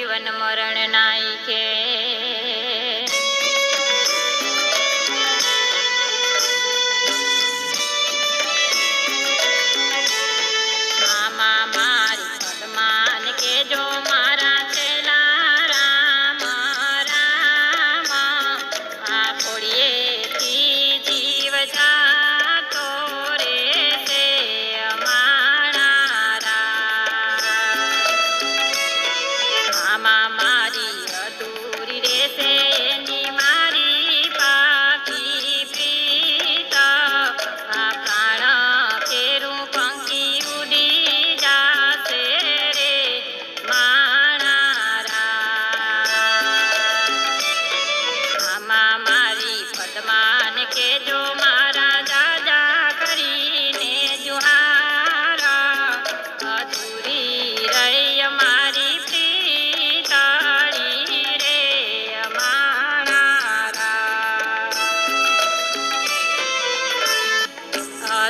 જીવન મરણ નાય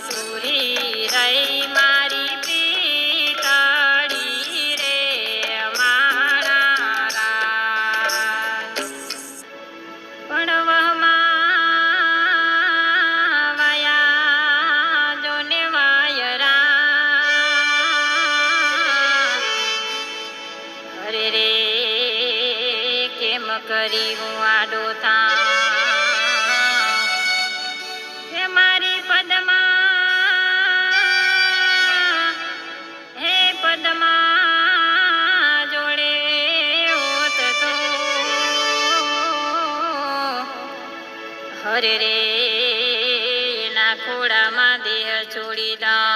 મસૂરી રહી મારી પીતળી રે મારા પણ વહમાં વયા વાયરા અરે રે, કેમ કરી હું આડો રે ના ખોડામાં દેહ છોડી દા.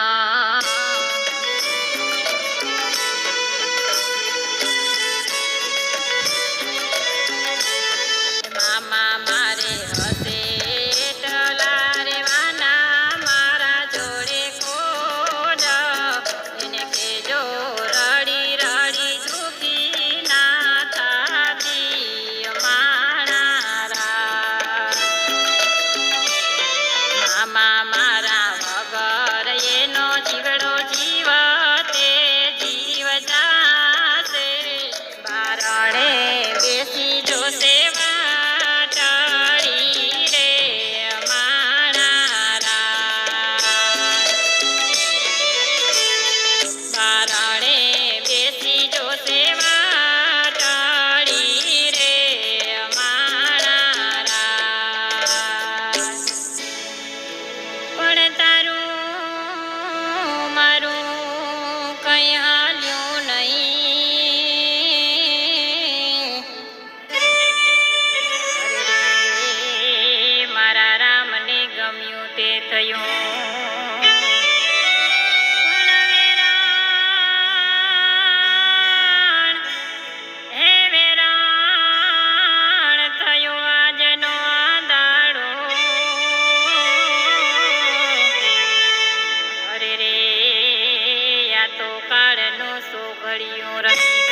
妈妈。what I mean?